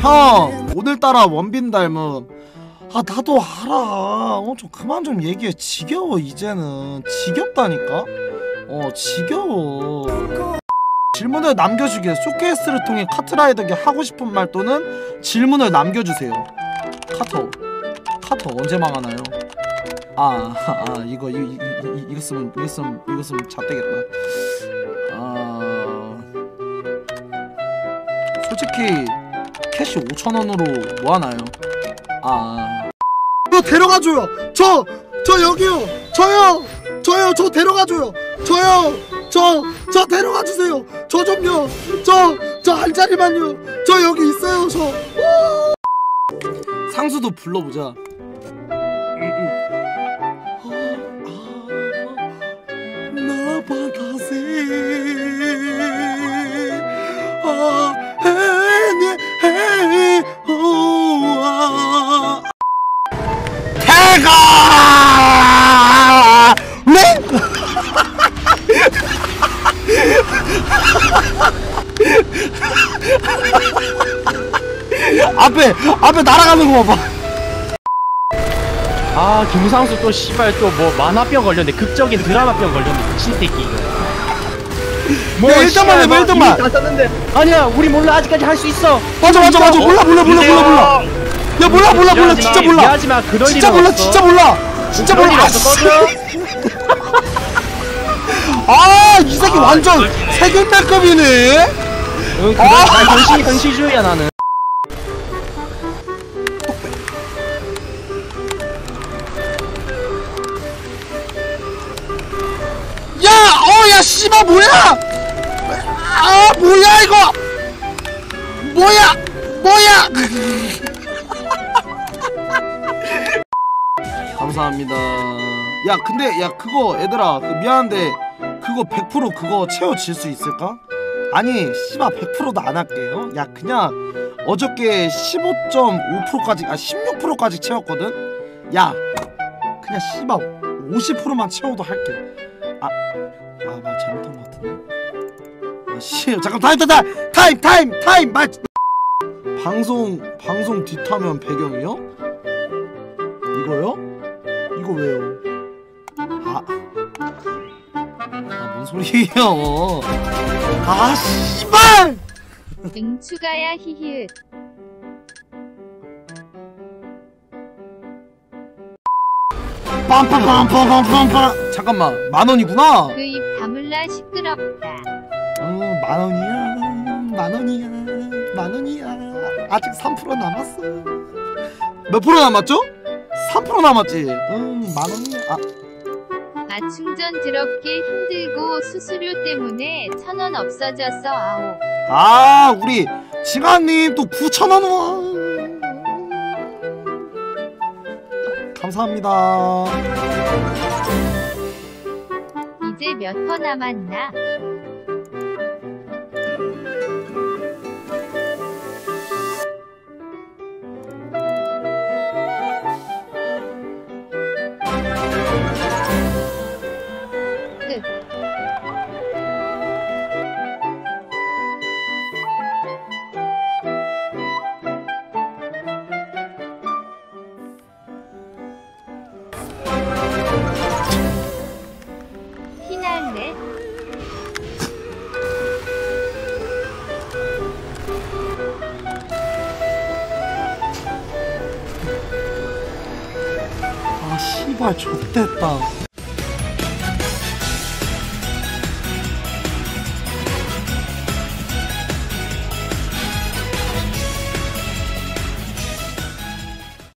형 오늘따라 원빈 닮음 아 나도 알아. 어 좀 그만 좀 얘기해. 지겨워 이제는. 지겹다니까? 어 지겨워. 질문을 남겨주기에 쇼케이스를 통해 카트라이더에게 하고 싶은 말 또는 질문을 남겨주세요. 카톡. 카톡 언제 망하나요? 아, 아 이거 이, 이, 이, 이거 쓰면 이거 쓰면 이거 쓰면 잣되겠다. 아 솔직히 캐시 5천원으로 뭐하나요? 아 저 데려가줘요 저! 저 여기요 저요! 저요 저 데려가줘요 저요! 저! 저 데려가주세요 저 좀요 저! 저 한 자리만요 저 여기 있어요 저 상수도 불러보자 네? 앞에 앞에 날아가는 거 봐봐. 아 김상수 또 씨발 또 뭐 만화병 걸렸네. 극적인 드라마병 걸렸네 미친 새끼. 이거 뭐 야, 일등만 해, 씨발, 일등만. 이미 다 썼는데. 아니야 우리 몰라. 아직까지 할 수 있어. 맞아 맞아 맞아. 몰라 몰라 몰라 몰라 몰라 야 몰라 몰라 몰라 진짜 몰라 하지 마 그럴 진짜 일은 몰라 없어. 진짜 몰라 진짜 그럴 몰라 일 없어 꺼져 아이 새끼 완전 세균배급이네 응 그래 아! 난 현실 현실주의야 나는 야! 어, 야, 씨발, 뭐야! 아, 뭐야, 이거! 뭐야! 뭐야! 감사합니다. 야, 근데, 야, 그거, 얘들아, 그 미안한데, 그거 100% 그거 채워질 수 있을까? 아니, 씨발, 100%도 안 할게요. 야, 그냥, 어저께 15.5%까지, 아, 16%까지 채웠거든? 야, 그냥 씨발, 50%만 채워도 할게. 아, 말 잘못한 것 같은데. 아, 씨, 잠깐 타임, 타임, 타임, 타임, 타임, 말. 방송, 방송 뒷화면 배경이요? 이거요? 이거 왜요? 아, 아, 뭔 소리예요? 아, 씨발! 응 추가야 히히읗 빰빰빰빰빰빰빰. 잠깐만, 만 원이구나. 그 입 다물라 시끄럽다 어, 만 원이야, 만 원이야, 만 원이야. 아직 3% 남았어. 몇 프로 남았죠? 3% 남았지. 음, 만 원이야. 아, 아 충전 드럽게 힘들고 수수료 때문에 천 원 없어졌어 아오 아, 우리 징아님 또 9천 원 와. 감사합니다. 이제 몇 퍼 남았나 피날레 아, 씨발, 좆됐다.